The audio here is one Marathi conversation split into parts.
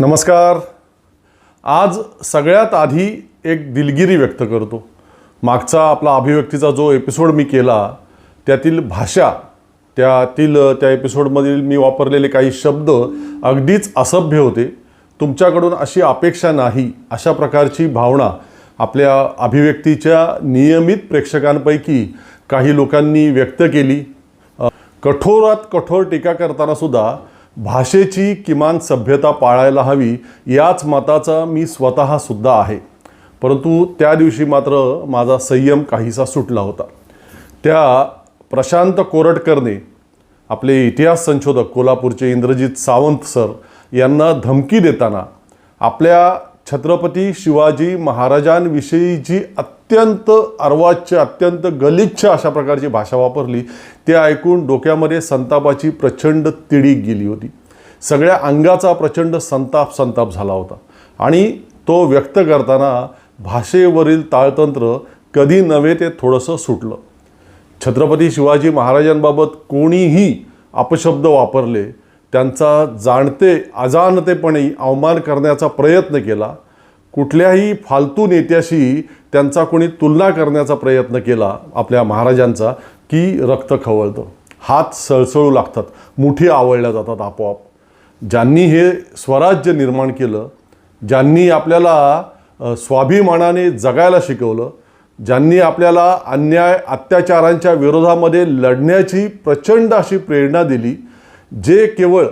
नमस्कार. आज सगळ्यात आधी एक दिलगिरी व्यक्त करतो. मागचा आपला अभिव्यक्तीचा जो एपिसोड मी केला त्यातील भाषा त्यातील त्या एपिसोडमधील मी वापरलेले काही शब्द अगदीच असभ्य होते. तुमच्याकडून अशी अपेक्षा नाही अशा प्रकारची भावना आपल्या अभिव्यक्तीच्या नियमित प्रेक्षकांपैकी काही लोकांनी व्यक्त केली. कठोरात कठोर टीका करताना सुद्धा भाषेची किमान सभ्यता पाळायला हवी याच मताचा मी स्वतःसुद्धा आहे. परंतु त्या दिवशी मात्र माझा संयम काहीसा सुटला होता. त्या प्रशांत कोरटकरने आपले इतिहास संशोधक कोल्हापूरचे इंद्रजित सावंत सर यांना धमकी देताना आपल्या छत्रपती शिवाजी महाराजांविषयीची अत्यंत अत्यंत अर्वाच्य अत्यंत गलिच्छ अशा प्रकारची भाषा वापरली. ते ऐकून डोक्यामध्ये संतापाची प्रचंड तिडी गेली होती. सगळ्या अंगाचा प्रचंड संताप संताप झाला होता. आणि तो व्यक्त करताना भाषेवरील ताळतंत्र कधी नव्हे ते थोडंसं सुटलं. छत्रपती शिवाजी महाराजांबाबत कोणीही अपशब्द वापरले त्यांचा जाणते अजाणतेपणे अवमान करण्याचा प्रयत्न केला. कुठल्याही फालतू नेत्याशी त्यांचा कोणी तुलना करण्याचा प्रयत्न केला आपल्या महाराजांचा की रक्त खवळतं. हात सळसळू लागतात. मुठी आवळल्या जातात आपोआप. ज्यांनी हे स्वराज्य निर्माण केलं ज्यांनी आपल्याला स्वाभिमानाने जगायला शिकवलं ज्यांनी आपल्याला अन्याय अत्याचारांच्या विरोधामध्ये लढण्याची प्रचंड अशी प्रेरणा दिली जे केवळ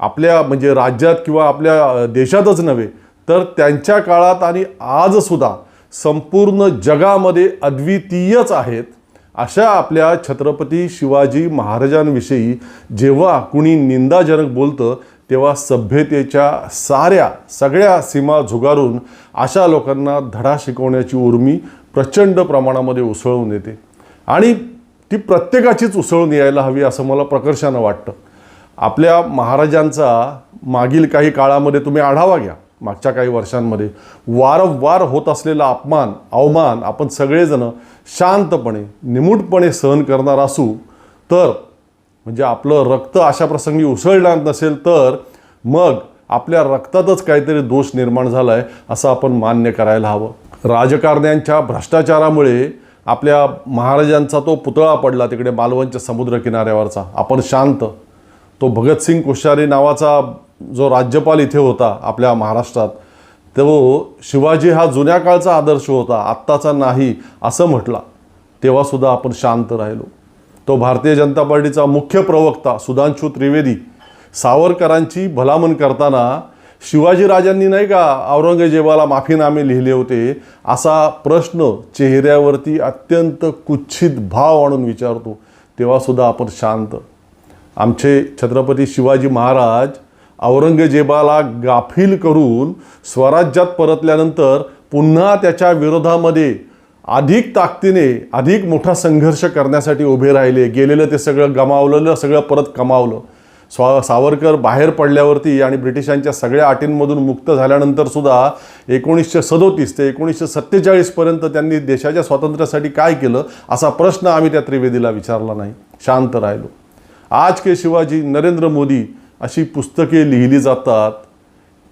आपल्या म्हणजे राज्यात किंवा आपल्या देशातच नव्हे तर त्यांच्या काळात आणि आजसुद्धा संपूर्ण जगामध्ये अद्वितीयच आहेत अशा आपल्या छत्रपती शिवाजी महाराजांविषयी जेव्हा कुणी निंदाजनक बोलतं तेव्हा सभ्यतेच्या साऱ्या सगळ्या सीमा झुगारून अशा लोकांना धडा शिकवण्याची उर्मी प्रचंड प्रमाणामध्ये उसळून येते. आणि ती प्रत्येकाचीच उसळून यायला हवी असं मला प्रकर्षानं वाटतं. आपल्या महाराजांचा मागील काही काळामध्ये तुम्ही आढावा घ्या. मागच्या काही वर्षांमध्ये वारंवार होत असलेला अपमान अवमान आपण सगळेजण शांतपणे निमूटपणे सहन करणार असू तर म्हणजे आपलं रक्त अशा प्रसंगी उसळणार नसेल तर मग आपल्या रक्तातच काहीतरी दोष निर्माण झाला आहे असं आपण मान्य करायला हवं. राजकारण्यांच्या भ्रष्टाचारामुळे आपल्या महाराजांचा तो पुतळा पडला तिकडे मालवणच्या समुद्रकिनाऱ्यावरचा. आपण शांत. तो भगतसिंग कोश्यारी नावाचा जो राज्यपाल इथे होता आपल्या महाराष्ट्रात तो शिवाजी हा जुन्या काळचा आदर्श होता आत्ताचा नाही असं म्हटला. तेव्हासुद्धा आपण शांत राहिलो. तो भारतीय जनता पार्टीचा मुख्य प्रवक्ता सुधांशू त्रिवेदी सावरकरांची भलामण करताना शिवाजीराजांनी नाही का औरंगजेबाला माफीनामे लिहिले होते? असा प्रश्न चेहऱ्यावरती अत्यंत कुच्छित भाव आणून विचारतो. तेव्हासुद्धा आपण शांत. आमचे छत्रपती शिवाजी महाराज औरंगजेबाला गाफील करून स्वराज्यात परतल्यानंतर पुन्हा त्याच्या विरोधामध्ये अधिक ताकदीने अधिक मोठा संघर्ष करण्यासाठी उभे राहिले. गेलेलं ते सगळं गमावलेलं सगळं परत कमावलं स्वा सावरकर बाहेर पडल्यावरती आणि ब्रिटिशांच्या सगळ्या अटींमधून मुक्त झाल्यानंतर सुद्धा एकोणीसशे सदोतीस ते एकोणीसशे सत्तेचाळीसपर्यंत त्यांनी देशाच्या स्वातंत्र्यासाठी काय केलं असा प्रश्न आम्ही त्या त्रिवेदीला विचारला नाही. शांत राहिलो. आज के शिवाजी नरेंद्र मोदी अशी पुस्तके लिहिली जातात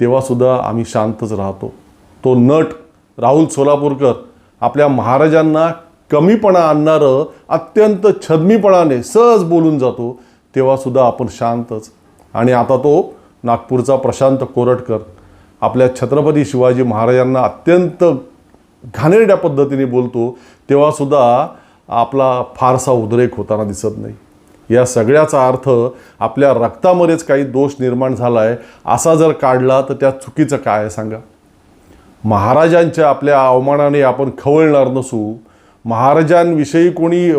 तेव्हासुद्धा आम्ही शांतच राहतो. तो नट राहुल सोलापूरकर आपल्या महाराजांना कमीपणा आणणारं अत्यंत छदमीपणाने सहज बोलून जातो तेव्हासुद्धा आपण शांतच. आणि आता तो नागपूरचा प्रशांत कोरटकर आपल्या छत्रपती शिवाजी महाराजांना अत्यंत घाणेरड्या पद्धतीने बोलतो तेव्हासुद्धा आपला फारसा उद्रेक होताना दिसत नाही. या सगळ्याचा अर्थ आपल्या रक्तामध्येच काही दोष निर्माण झाला आहे असा जर काढला तर त्या चुकीचं काय आहे सांगा? महाराजांच्या आपल्या अवमानाने आपण खवळणार नसू. महाराजांविषयी कोणी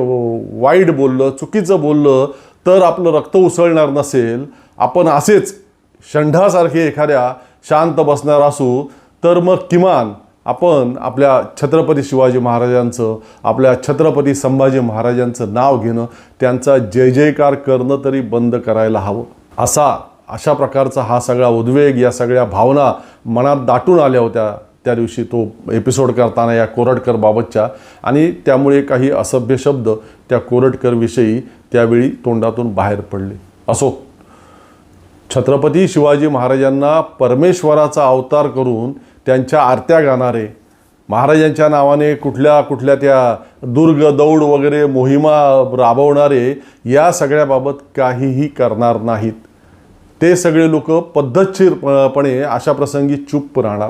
वाईट बोललं चुकीचं बोललं तर आपलं रक्त उसळणार नसेल. आपण असेच षंढासारखे एखाद्या शांत बसणार असू तर मग किमान आपण आपल्या छत्रपती शिवाजी महाराजांचं आपल्या छत्रपती संभाजी महाराजांचं नाव घेणं त्यांचा जय जयकार करणं तरी बंद करायला हवं. असा अशा प्रकारचा हा सगळा उद्वेग या सगळ्या भावना मनात दाटून आल्या होत्या त्या दिवशी तो एपिसोड करताना या कोरटकर बाबतच्या आणि त्यामुळे काही असभ्य शब्द त्या कोरटकरविषयी त्यावेळी तोंडातून बाहेर पडले. असो छत्रपती शिवाजी महाराजांना परमेश्वराचा अवतार करून त्यांच्या आरत्या गाणारे. महाराजांच्या नावाने कुठल्या कुठल्या त्या दुर्ग दौड वगैरे मोहिमा राबवणारे या सगळ्याबाबत काहीही करणार नाहीत. ते सगळे लोक पद्धतशीरपणे अशा प्रसंगी चुप राहणार.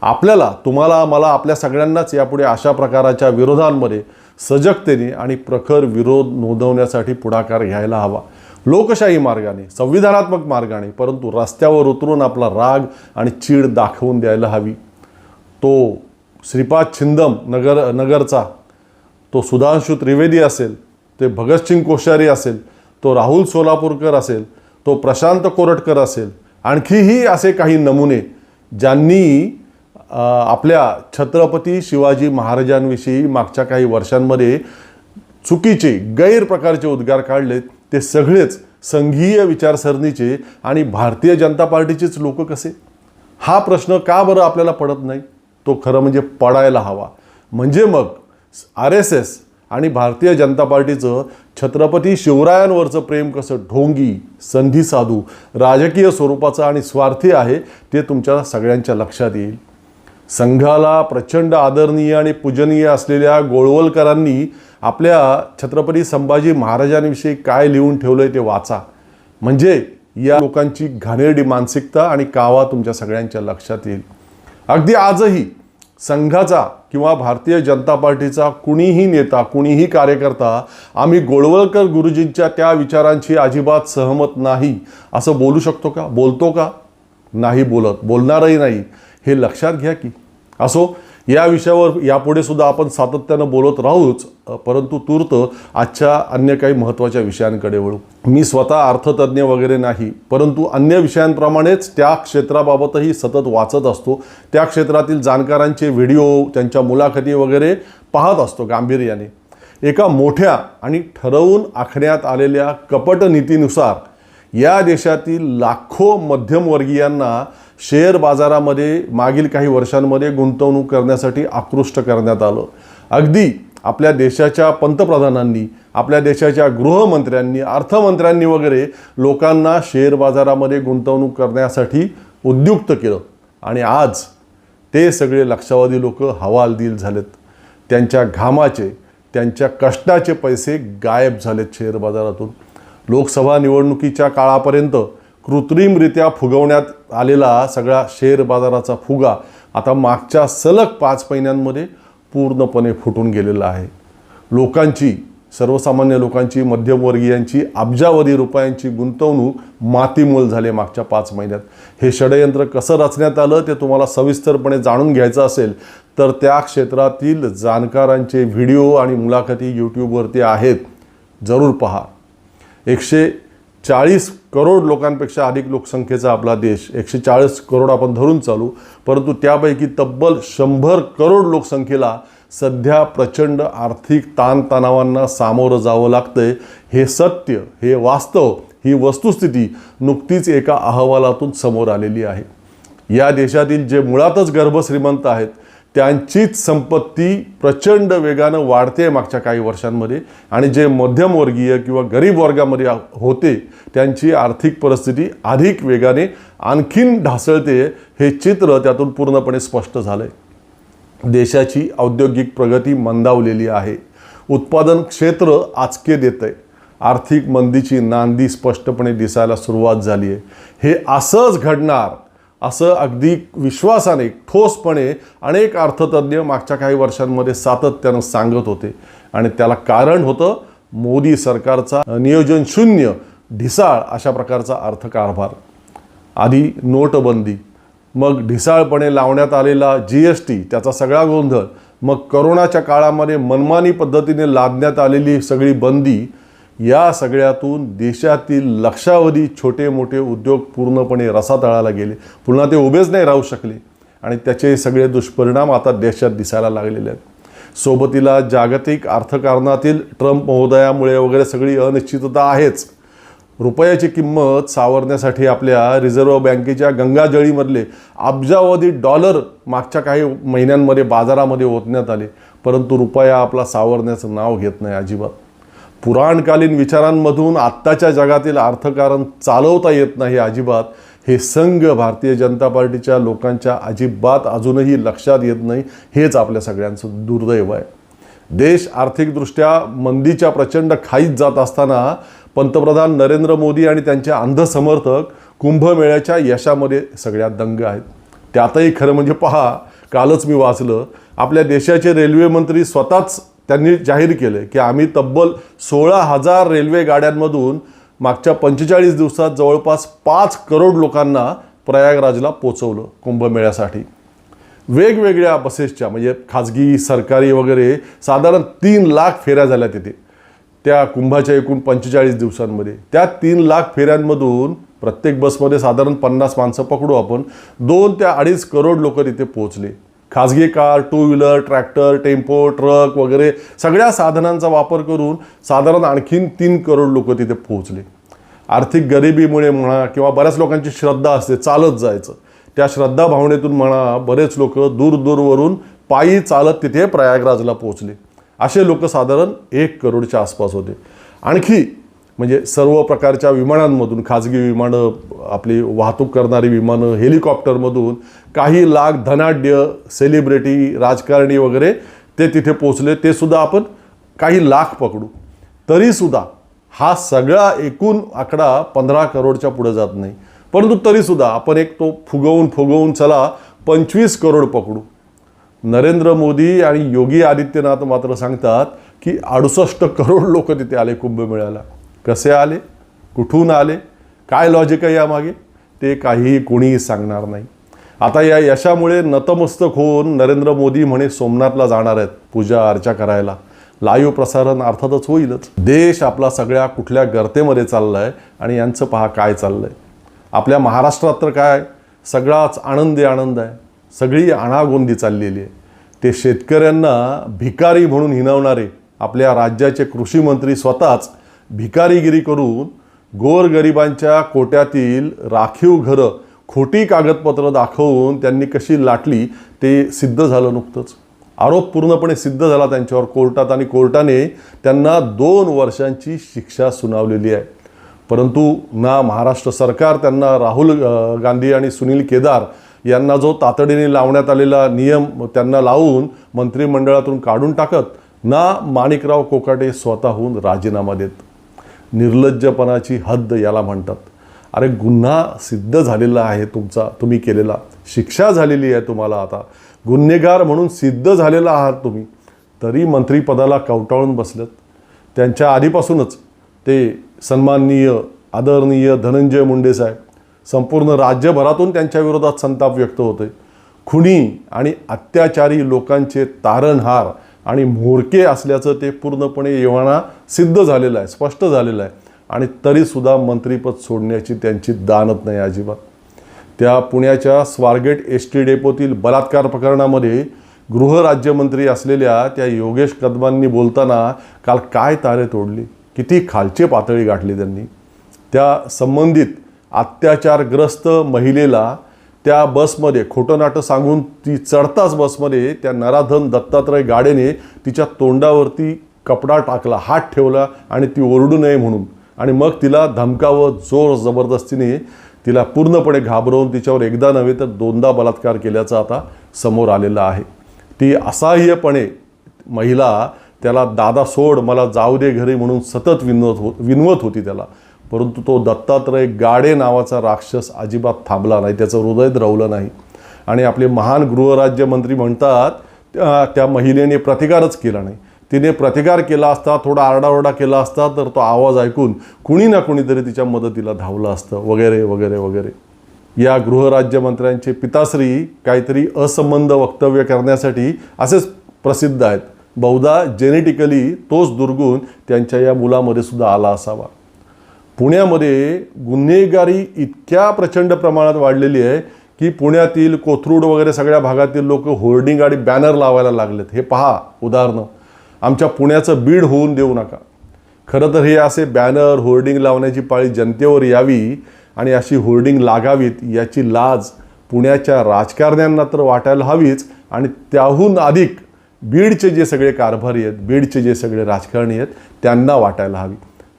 आपल्याला तुम्हाला मला आपल्या सगळ्यांनाच यापुढे अशा प्रकाराच्या विरोधांमध्ये सजगतेने आणि प्रखर विरोध नोंदवण्यासाठी पुढाकार घ्यायला हवा. लोकशाही मार्गाने संविधानात्मक मार्गाने परंतु रस्त्यावर उतरून आपला राग आणि चीड दाखवून द्यायला हवी. तो श्रीपाद छिंदम नगर नगरचा तो सुधांशु त्रिवेदी असेल ते भगतसिंग कोश्यारी असेल तो राहुल सोलापूरकर असेल तो प्रशांत कोरटकर असेल आणखीही असे काही नमुने ज्यांनी आपल्या छत्रपती शिवाजी महाराजांविषयी मागच्या काही वर्षांमध्ये चुकीचे गैर प्रकारचे उद्गार काढलेत. ते सगळेच संघीय विचारसरणीचे आणि भारतीय जनता पार्टीचेच लोक कसे? हा प्रश्न का बरं आपल्याला पडत नाही? तो खरं म्हणजे पडायला हवा. म्हणजे मग आर एस एस आणि भारतीय जनता पार्टीचं छत्रपती शिवरायांवरचं प्रेम कसं ढोंगी संधी साधू राजकीय स्वरूपाचं आणि स्वार्थी आहे ते तुमच्या सगळ्यांच्या लक्षात येईल. संघाला प्रचंड आदरणीय आणि पूजनीय असलेल्या गोळवलकरांनी आपल्या छत्रपती संभाजी महाराजांविषयी काय लिहून ठेवलंय ते वाचा. म्हणजे या लोकांची घाणेरडी मानसिकता आणि कावा तुमच्या सगळ्यांच्या लक्षात येईल. अगदी आजही संघाचा किंवा भारतीय जनता पार्टीचा कुणीही नेता कुणीही कार्यकर्ता आम्ही गोळवलकर गुरुजींच्या त्या विचारांशी अजिबात सहमत नाही. असं बोलू शकतो का? बोलतो का? नाही बोलत. बोलणारही नाही. हे लक्षात घ्या की. असो या विषयावर यापुढे सुद्धा आपण सातत्यानं बोलत राहूच परंतु तूर्त आजच्या अन्य काही महत्त्वाच्या विषयांकडे वळू. मी स्वतः अर्थतज्ज्ञ वगैरे नाही परंतु अन्य विषयांप्रमाणेच त्या क्षेत्राबाबतही सतत वाचत असतो. त्या क्षेत्रातील जाणकारांचे व्हिडिओ त्यांच्या मुलाखती वगैरे पाहत असतो गांभीर्याने. एका मोठ्या आणि ठरवून आखण्यात आलेल्या कपट नीतीनुसार या देशातील लाखो मध्यमवर्गीयांना शेअर बाजारामध्ये मागील काही वर्षांमध्ये गुंतवणूक करण्यासाठी आकृष्ट करण्यात आलं. अगदी आपल्या देशाच्या पंतप्रधानांनी आपल्या देशाच्या गृहमंत्र्यांनी अर्थमंत्र्यांनी वगैरे लोकांना शेअर बाजारामध्ये गुंतवणूक करण्यासाठी उद्युक्त केलं. आणि आज ते सगळे लक्षावधी लोक हवालदिल झालेत. त्यांच्या घामाचे त्यांच्या कष्टाचे पैसे गायब झालेत शेअर बाजारातून. लोकसभा निवडणुकीच्या काळापर्यंत कृत्रिमरित्या फुगवण्यात आलेला सगळा शेअर बाजाराचा फुगा आता मागच्या सलग पाच महिन्यांमध्ये पूर्णपणे फुटून गेलेला आहे. लोकांची सर्वसामान्य लोकांची मध्यमवर्गीयांची अब्जावधी रुपयांची गुंतवणूक मातीमोल झाली मागच्या पाच महिन्यात. हे षडयंत्र कसं रचण्यात आलं ते तुम्हाला सविस्तरपणे जाणून घ्यायचं असेल तर त्या क्षेत्रातील जाणकारांचे व्हिडिओ आणि मुलाखती यूट्यूबवरती आहेत. जरूर पहा. एकशे चाळीस करोड लोकांपेक्षा अधिक लोकसंख्येचा आपला देश एकशे चाळीस करोड आपण धरून चालू परंतु त्यापैकी तब्बल शंभर करोड लोकसंख्येला सध्या प्रचंड आर्थिक ताणतणावांना सामोरं जावं लागतंय. हे सत्य हे वास्तव ही वस्तुस्थिती नुकतीच एका अहवालातून समोर आलेली आहे. या देशातील जे मुळातच गर्भश्रीमंत आहेत त्यांचीच संपत्ती प्रचंड वेगानं वाढते मागच्या काही वर्षांमध्ये. आणि जे मध्यमवर्गीय किंवा गरीब वर्गामध्ये होते त्यांची आर्थिक परिस्थिती अधिक वेगाने आणखीन ढासळते हे चित्र त्यातून पूर्णपणे स्पष्ट झालं आहे देशाची औद्योगिक प्रगती मंदावलेली आहे. उत्पादन क्षेत्र आचके देत आहे आर्थिक मंदीची नांदी स्पष्टपणे दिसायला सुरुवात झाली आहे हे असंच घडणार असं अगदी विश्वासाने ठोसपणे अनेक अर्थतज्ज्ञ मागच्या काही वर्षांमध्ये सातत्यानं सांगत होते. आणि त्याला कारण होतं मोदी सरकारचा नियोजन शून्य ढिसाळ अशा प्रकारचा अर्थकारभार. आधी नोटबंदी मग ढिसाळपणे लावण्यात आलेला जी एस टी त्याचा सगळा गोंधळ मग करोनाच्या काळामध्ये मनमानी पद्धतीने लादण्यात आलेली सगळी बंदी या सगळ्यातून देशातील लक्षावधी छोटे मोठे उद्योग पूर्णपणे रसातळाला गेले. पुन्हा ते उभेच नाही राहू शकले. आणि त्याचे सगळे दुष्परिणाम आता देशात दिसायला लागलेले आहेत. सोबतीला जागतिक अर्थकारणातील ट्रम्प महोदयामुळे वगैरे सगळी अनिश्चितता आहेच. रुपयाची किंमत सावरण्यासाठी आपल्या रिझर्व्ह बँकेच्या गंगाजळीमधले अब्जावधी डॉलर मागच्या काही महिन्यांमध्ये बाजारामध्ये ओतण्यात आले. परंतु रुपया आपला सावरण्याचं नाव घेत नाही अजिबात. पुराणकालीन विचारांमधून आत्ताच्या जगातील अर्थकारण चालवता येत नाही अजिबात. हे संघ भारतीय जनता पार्टीच्या लोकांच्या अजिबात अजूनही लक्षात येत नाही. हेच आपल्या सगळ्यांचं दुर्दैव आहे. देश आर्थिकदृष्ट्या मंदीच्या प्रचंड खाईत जात असताना पंतप्रधान नरेंद्र मोदी आणि त्यांचे अंध समर्थक कुंभमेळ्याच्या यशामध्ये सगळ्यात दंग आहेत. त्यातही खरं म्हणजे पहा कालच मी वाचलं आपल्या देशाचे रेल्वे मंत्री स्वतःच त्यांनी जाहीर केलं की आम्ही तब्बल सोळा हजार रेल्वे गाड्यांमधून मागच्या पंचेचाळीस दिवसात जवळपास पाच करोड लोकांना प्रयागराजला पोचवलं कुंभमेळ्यासाठी. वेगवेगळ्या बसेसच्या म्हणजे खाजगी सरकारी वगैरे साधारण तीन लाख फेऱ्या झाल्या तिथे. त्या कुंभाच्या एकूण पंचेचाळीस दिवसांमध्ये. त्या तीन लाख फेऱ्यांमधून प्रत्येक बसमध्ये साधारण पन्नास माणसं पकडू आपण. दोन ते अडीच करोड लोक तिथे पोहोचले. खाजगी car two wheeler tractor tempo truck वगैरे सगळ्या साधनांचा वापर करून साधारण आणखीन तीन करोड लोक तिथे पोहोचले. आर्थिक गरिबीमुळे म्हणा किंवा बऱ्याच लोकांची श्रद्धा असते चालत जायचं. त्या श्रद्धा भावनेतून म्हणा बरेच लोक दूर दूरवरून पायी चालत तिथे प्रयागराजला पोहोचले. असे लोक साधारण एक करोडच्या आसपास होते. आणखी म्हणजे सर्व प्रकारच्या विमानांमधून खाजगी विमानं आपली वाहतूक करणारी विमानं हेलिकॉप्टरमधून काही लाख धनाढ्य सेलिब्रिटी राजकारणी वगैरे ते तिथे पोचले ते सुद्धा आपण काही लाख पकडू. तरीसुद्धा हा सगळा एकूण आकडा पंधरा करोडच्या पुढे जात नाही. परंतु तरीसुद्धा आपण एक तो फुगवून फुगवून चला पंचवीस करोड पकडू. नरेंद्र मोदी आणि योगी आदित्यनाथ मात्र सांगतात की अडुसष्ट करोड लोक तिथे आले कुंभमेळ्याला. कसे आले? कुठून आले? काय लॉजिक आहे यामागे? ते काहीही कोणीही सांगणार नाही. आता या यशामुळे नतमस्तक होऊन नरेंद्र मोदी म्हणे सोमनाथला जाणार आहेत पूजा अर्चा करायला. लाईव्ह प्रसारण अर्थातच होईलच. देश आपला सगळ्या कुठल्या गर्तेमध्ये चाललाय आणि यांचं पहा काय चाललं आहे आपल्या महाराष्ट्रात तर काय? सगळाच आनंदी आनंद आहे. सगळी आणागोंदी चाललेली आहे. ते शेतकऱ्यांना भिकारी म्हणून हिनवणारे आपल्या राज्याचे कृषी मंत्री स्वतःच भिकारीगिरी करून गोरगरिबांच्या कोट्यातील राखीव घरं खोटी कागदपत्रं दाखवून त्यांनी कशी लाटली ते सिद्ध झालं नुकतंच. आरोप पूर्णपणे सिद्ध झाला त्यांच्यावर कोर्टात आणि कोर्टाने त्यांना दोन वर्षांची शिक्षा सुनावलेली आहे. परंतु ना महाराष्ट्र सरकार त्यांना राहुल गांधी आणि सुनील केदार यांना जो तातडीने लावण्यात आलेला नियम त्यांना लावून मंत्रिमंडळातून काढून टाकत ना माणिकराव कोकाटे स्वतःहून राजीनामा देत. निर्लज्जपणाची हद्द याला म्हणतात. अरे गुन्हा सिद्ध झालेला आहे तुमचा तुम्ही केलेला. शिक्षा झालेली आहे तुम्हाला आता. गुन्हेगार म्हणून सिद्ध झालेला आहात तुम्ही. तरी मंत्रीपदाला कवटाळून बसलेत. त्यांच्या आधीपासूनच ते सन्माननीय आदरणीय धनंजय मुंडे साहेब संपूर्ण राज्यभरातून त्यांच्या विरोधात संताप व्यक्त होते खुनी आणि अत्याचारी लोकांचे तारणहार आणि म्होरके असल्याचं ते पूर्णपणे येवाना सिद्ध झालेलं आहे स्पष्ट झालेलं आहे. आणि तरीसुद्धा मंत्रीपद सोडण्याची त्यांची दानत नाही अजिबात. त्या पुण्याच्या स्वारगेट एस टी डेपोतील बलात्कार प्रकरणामध्ये गृहराज्यमंत्री असलेल्या त्या योगेश कदमांनी बोलताना काल काय तारे तोडली? किती खालची पातळी गाठली त्यांनी? त्या संबंधित अत्याचारग्रस्त महिलेला त्या बसमध्ये खोटं नाटं सांगून ती चढताच बसमध्ये त्या नराधन दत्तात्रय गाडेने तिच्या तोंडावरती कपडा टाकला हात ठेवला आणि ती ओरडू नये म्हणून. आणि मग तिला धमकावं जोर जबरदस्तीने तिला पूर्णपणे घाबरवून तिच्यावर एकदा नव्हे तर दोनदा बलात्कार केल्याचा आता समोर आलेला आहे. ती असहाय्यपणे महिला त्याला दादा सोड मला जाऊ दे घरी म्हणून सतत विनवत हो विनवत होती त्याला. परंतु तो दत्तात्रय गाडे नावाचा राक्षस अजिबात थांबला नाही. त्याचं हृदय द्रवलं नाही. आणि आपले महान गृहराज्यमंत्री म्हणतात त्या त्या महिलेने प्रतिकारच केला नाही. तिने प्रतिकार केला असता थोडा आरडाओरडा केला असता तर तो आवाज ऐकून कुणी ना कुणीतरी तिच्या मदतीला धावलं असतं. वगैरे वगैरे वगैरे. या गृहराज्यमंत्र्यांचे पिताश्री काहीतरी असंबंध वक्तव्य करण्यासाठी असेच प्रसिद्ध आहेत. बहुधा जेनेटिकली तोच दुर्गुण त्यांच्या या मुलामध्ये सुद्धा आला असावा. पुण्यामध्ये गुन्हेगारी इतक्या प्रचंड प्रमाणात वाढलेली आहे की पुण्यातील कोथरूड वगैरे सगळ्या भागातील लोक होर्डिंग आणि बॅनर लावायला लागलेत. हे पहा उदाहरणं. आमच्या पुण्याचं बीड होऊन देऊ नका. खरं तर हे असे बॅनर होर्डिंग लावण्याची पाळी जनतेवर यावी आणि अशी होर्डिंग लागावीत याची लाज पुण्याच्या राजकारण्यांना तर वाटायला हवीच आणि त्याहून अधिक बीडचे जे सगळे कारभारी आहेत बीडचे जे सगळे राजकारणी आहेत त्यांना वाटायला हवी.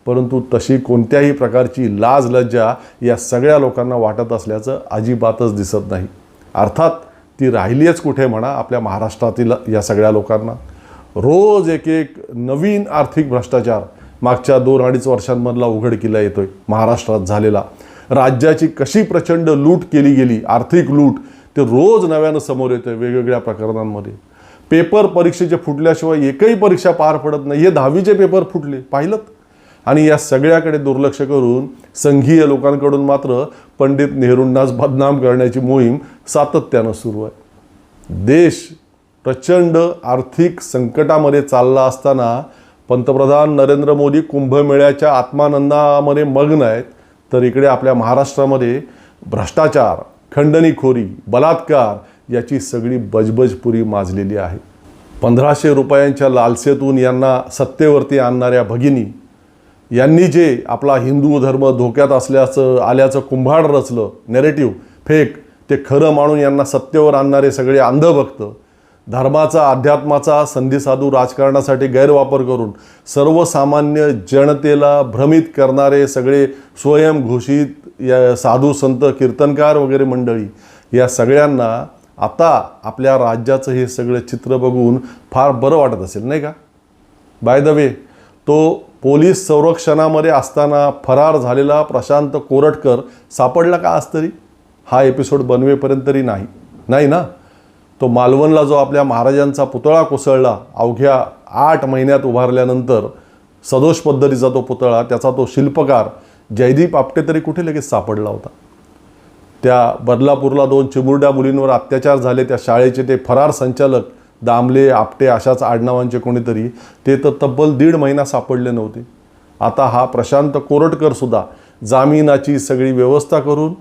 परंतु तशी कोणत्याही प्रकारची लाज लज्जा या सगळ्या लोकांना वाटत असल्याचं अजिबातच दिसत नाही. अर्थात ती राहिलीच कुठे म्हणा आपल्या महाराष्ट्रातील या सगळ्या लोकांना. रोज एक एक नवीन आर्थिक भ्रष्टाचार मागच्या दोन अडीच वर्षांमधला उघडकीला येतोय महाराष्ट्रात झालेला. राज्याची कशी प्रचंड लूट केली गेली आर्थिक लूट ते रोज नव्यानं समोर येतं वेगवेगळ्या प्रकरणांमध्ये. पेपर परीक्षेचे फुटल्याशिवाय एकही परीक्षा पार पडत नाही हे दहावीचे पेपर फुटले पाहिलं आणि या सगळ्याकडे दुर्लक्ष करून संघीय लोकांकडून मात्र पंडित नेहरूंनाच बदनाम करण्याची मोहीम सातत्यानं सुरू आहे. देश प्रचंड आर्थिक संकटामध्ये चालला असताना पंतप्रधान नरेंद्र मोदी कुंभमेळ्याच्या आत्मानंदामध्ये मग्न आहेत तर इकडे आपल्या महाराष्ट्रामध्ये भ्रष्टाचार खंडणीखोरी बलात्कार याची सगळी बजबजपुरी माजलेली आहे. पंधराशे रुपयांच्या लालसेतून यांना सत्तेवरती आणणाऱ्या भगिनी यांनी जे आपला हिंदू धर्म धोक्यात असल्याचं आल्याचं कुंभाड रचलं नेरेटिव्ह फेक ते खरं मानून यांना सत्तेवर आणणारे सगळे अंधभक्त धर्माचा अध्यात्माचा संधीसाधू राजकारणासाठी गैरवापर करून सर्वसामान्य जनतेला भ्रमित करणारे सगळे स्वयंघोषित या साधू संत कीर्तनकार वगैरे मंडळी या सगळ्यांना आता आपल्या राज्याचं हे सगळं चित्र बघून फार बरं वाटत असेल नाही का? बाय द वे तो पोलीस संरक्षणामध्ये असताना फरार झालेला प्रशांत कोरटकर सापडला का आज तरी? हा एपिसोड बनवेपर्यंत तरी नाही. नाही ना? तो मालवणला जो आपल्या महाराजांचा पुतळा कोसळला अवघ्या आठ महिन्यात उभारल्यानंतर सदोष पद्धतीचा तो पुतळा त्याचा तो शिल्पकार जयदीप आपटे तरी कुठे लगेच सापडला होता? त्या बदलापूरला दोन चिमुरड्या मुलींवर अत्याचार झाले त्या शाळेचे ते फरार संचालक दामले आपटे अशाच आडनावांचे कोणीतरी ते तर तब्बल दीड महिना सापडले नव्हते. आता हा प्रशांत कोरटकरसुद्धा जामिनाची सगळी व्यवस्था करून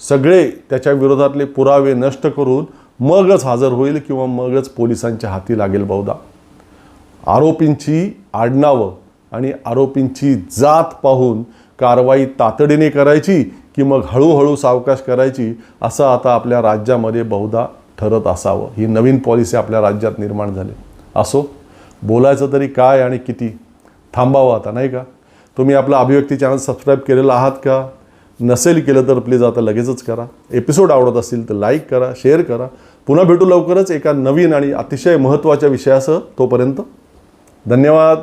सगळे त्याच्या विरोधातले पुरावे नष्ट करून मगच हजर होईल किंवा मगच पोलिसांच्या हाती लागेल बहुधा. आरोपींची आडनावं आणि आरोपींची जात पाहून कारवाई तातडीने करायची की मग हळूहळू सावकाश करायची असं आता आपल्या राज्यामध्ये बहुधा ठरत असावं. ही नवीन पॉलिसी आपल्या राज्यात निर्माण झाली. असो बोलायचं तरी काय आणि किती? थांबावं आता नाही का? तुम्ही आपला अभिव्यक्ती चॅनल सबस्क्राईब केलेला आहात का? नसेल केलं तर प्लीज आता लगेचच करा. एपिसोड आवडत असतील तर लाईक करा शेअर करा. पुन्हा भेटू लवकरच एका नवीन आणि अतिशय महत्त्वाच्या विषयासह तोपर्यंत धन्यवाद.